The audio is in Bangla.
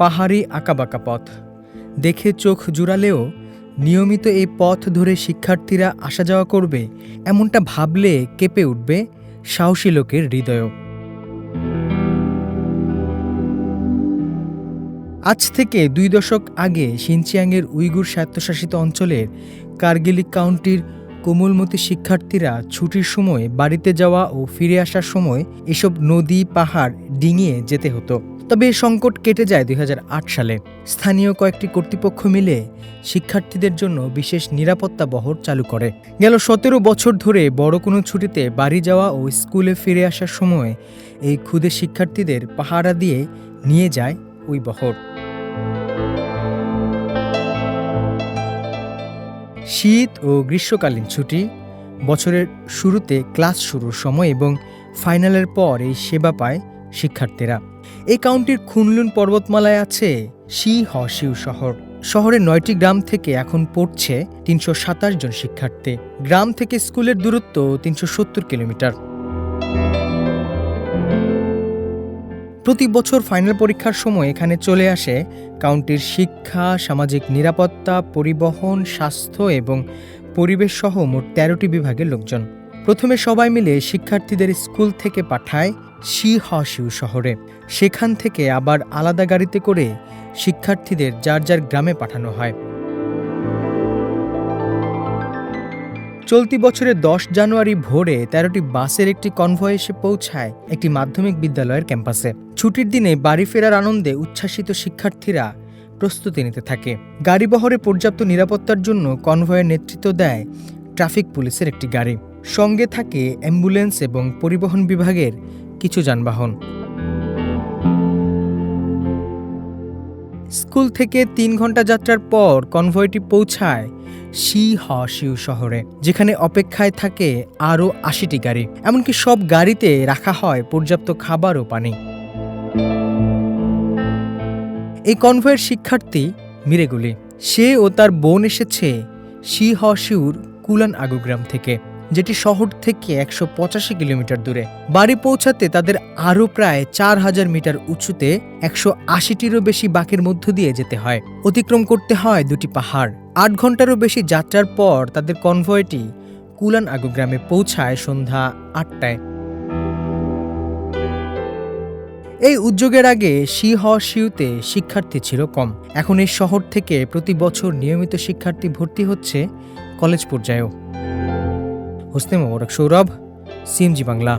পাহাড়ি আঁকাবাঁকা পথ। দেখে চোখ জুড়ালেও নিয়মিত এই পথ ধরে শিক্ষার্থীরা আসা যাওয়া করবে, এমনটা ভাবলে কেঁপে উঠবে সাহসী লোকের হৃদয়ও। আজ থেকে দুই দশক আগে সিনচিয়াংয়ের উইগুর স্বায়ত্তশাসিত অঞ্চলের কার্গিলিক কাউন্টির কোমলমতি শিক্ষার্থীরা ছুটির সময় বাড়িতে যাওয়া ও ফিরে আসার সময় এসব নদী, পাহাড় ডিঙিয়ে যেতে হতো। তবে এ সংকট কেটে যায় দুই হাজার আট সালে। স্থানীয় কয়েকটি কর্তৃপক্ষ মিলে শিক্ষার্থীদের জন্য বিশেষ নিরাপত্তা বহর চালু করে। গেল সতেরো বছর ধরে বড় কোনো ছুটিতে বাড়ি যাওয়া ও স্কুলে ফিরে আসার সময় এই ক্ষুদে শিক্ষার্থীদের পাহারা দিয়ে নিয়ে যায় ওই বহর। শীত ও গ্রীষ্মকালীন ছুটি, বছরের শুরুতে ক্লাস শুরুর সময় এবং ফাইনালের পর এই সেবা পায় শিক্ষার্থীরা। এই কাউন্টির খুনলুন পর্বতমালায় আছে শি হ শিউ শহর। শহরের নয়টি গ্রাম থেকে এখন পড়ছে তিনশো সাতাশ জন শিক্ষার্থী। গ্রাম থেকে স্কুলের দূরত্ব তিনশো সত্তর কিলোমিটার। প্রতি বছর ফাইনাল পরীক্ষার সময় এখানে চলে আসে কাউন্টির শিক্ষা, সামাজিক নিরাপত্তা, পরিবহন, স্বাস্থ্য এবং পরিবেশ সহ মোট তেরোটি বিভাগের লোকজন। প্রথমে সবাই মিলে শিক্ষার্থীদের স্কুল থেকে পাঠায় শি শিউ শহরে। সেখান থেকে আবার আলাদা গাড়িতে করে শিক্ষার্থীদের যার যার গ্রামে পাঠানো হয়। চলতি বছরের দশ জানুয়ারি ভোরে তেরোটি বাসের একটি কনভয় এসে পৌঁছায় একটি মাধ্যমিক বিদ্যালয়ের ক্যাম্পাসে। ছুটির দিনে বাড়ি ফেরার আনন্দে উচ্ছ্বাসিত শিক্ষার্থীরা প্রস্তুতি নিতে থাকে। গাড়িবহরে পর্যাপ্ত নিরাপত্তার জন্য কনভয়ের নেতৃত্ব দেয় ট্রাফিক পুলিশের একটি গাড়ি। সঙ্গে থাকে অ্যাম্বুলেন্স এবং পরিবহন বিভাগের কিছু যানবাহন। স্কুল থেকে তিন ঘণ্টা যাত্রার পর কনভয়টি পৌঁছায় শি হ শিউ শহরে, যেখানে অপেক্ষায় থাকে আরও আশিটি গাড়ি। এমনকি সব গাড়িতে রাখা হয় পর্যাপ্ত খাবার ও পানি। এই কনভয়ের শিক্ষার্থী মিরেগুলি। সে ও তার বোন এসেছে শি হ শিউর কুলান আগুগ্রাম থেকে। যেটি শহর থেকে একশো পঁচাশি কিলোমিটার দূরে। বাড়ি পৌঁছাতে তাদের আরও প্রায় চার হাজার মিটার উঁচুতে একশো আশিটিরও বেশি বাঁকের মধ্য দিয়ে যেতে হয়। অতিক্রম করতে হয় দুটি পাহাড়। আট ঘন্টারও বেশি যাত্রার পর তাদের কনভয়টি কুলান আগু গ্রামে পৌঁছায় সন্ধ্যা আটটায়। এই উদ্যোগের আগে শি হ শিউতে শিক্ষার্থী ছিল কম। এখন এই শহর থেকে প্রতি বছর নিয়মিত শিক্ষার্থী ভর্তি হচ্ছে কলেজ পর্যায়েও। হোসনে মোবারক সৌরভ সিএমজি বাংলা।